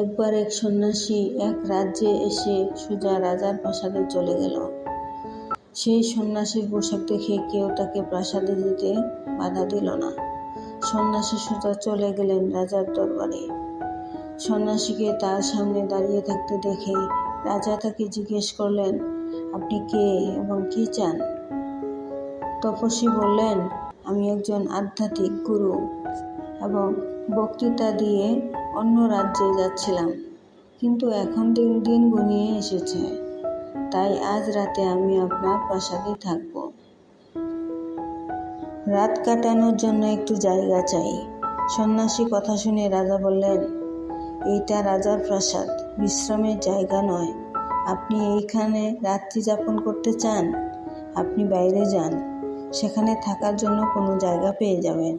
একবার এক সন্ন্যাসী এক রাজ্যে এসে সোজা রাজার প্রাসাদে চলে গেল। সেই সন্ন্যাসীর পোশাক দেখে কেউ তাকে প্রাসাদে যেতে বাধা দিল না। সন্ন্যাসী সোজা চলে গেলেন রাজার দরবারে। সন্ন্যাসীকে তার সামনে দাঁড়িয়ে থাকতে দেখে রাজা তাকে জিজ্ঞেস করলেন, আপনি কে এবং কি চান? তপস্বী বললেন, আমি একজন আধ্যাত্মিক গুরু। এবং বক্তৃতা দিয়ে অন্য রাজ্যে যাচ্ছিলাম। কিন্তু এখন দিন দিন ঘনিয়ে এসেছে। তাই আজ রাতে আমি আপনার প্রাসাদে থাকব। রাত কাটানোর জন্য একটু জায়গা চাই। সন্ন্যাসী কথা শুনে রাজা বললেন, এইটা রাজার প্রাসাদ। বিশ্রামের জায়গা নয়। আপনি এইখানে রাত্রি যাপন করতে চান? আপনি বাইরে যান। সেখানে থাকার জন্য কোনো জায়গা পেয়ে যাবেন।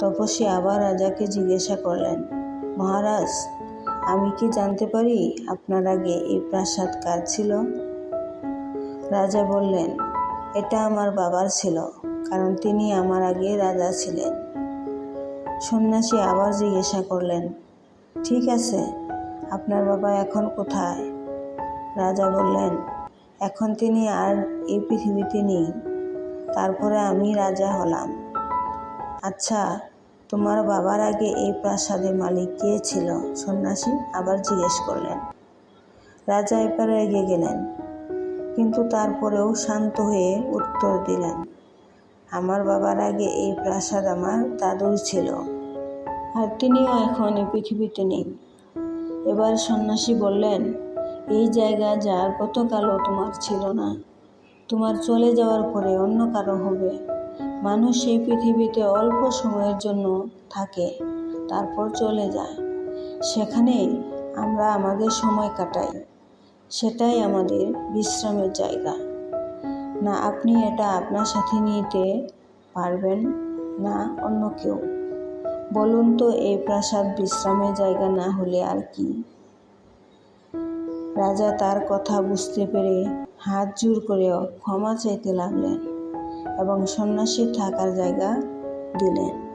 তপস্বী আবার রাজাকে জিজ্ঞাসা করলেন, মহারাজ, আমি কি জানতে পারি আপনার আগে এই প্রাসাদ কার ছিল? রাজা বললেন, এটা আমার বাবার ছিল, কারণ তিনি আমার আগে রাজা ছিলেন। সন্ন্যাসী আবার জিজ্ঞাসা করলেন, ঠিক আছে, আপনার বাবা এখন কোথায়? রাজা বললেন, এখন তিনি আর এই পৃথিবীতে নেই, তারপরে আমি রাজা হলাম। আচ্ছা তোমার বাবার আগে এই প্রাসাদের মালিক কে ছিল? সন্ন্যাসী আবার জিজ্ঞেস করলেন। রাজা এবারে এগিয়ে গেলেন, কিন্তু তারপরেও শান্ত হয়ে উত্তর দিলেন, আমার বাবার আগে এই প্রাসাদ আমার দাদুর ছিল। আর তিনিও এখন এই পৃথিবীতে নেই। এবার সন্ন্যাসী বললেন, এই জায়গা যা গতকালও তোমার ছিল না। তোমার চলে যাওয়ার পরে অন্য কারও হবে। মানুষ এই পৃথিবীতে অল্প সময়ের জন্য থাকে, তারপর চলে যায়। সেখানে আমরা আমাদের সময় কাটাই। সেটাই আমাদের বিশ্রামের জায়গা। না আপনি এটা আপনার সাথে নিতে পারবেন, না অন্য কেউ। বলুন তো এই প্রাসাদ বিশ্রামের জায়গা না হলে আর কি? রাজা তার কথা বুঝতে পেরে হাত জোর করে ক্ষমা চাইতে লাগলেন। এবং সন্ন্যাসী থাকার জায়গা দিলেন।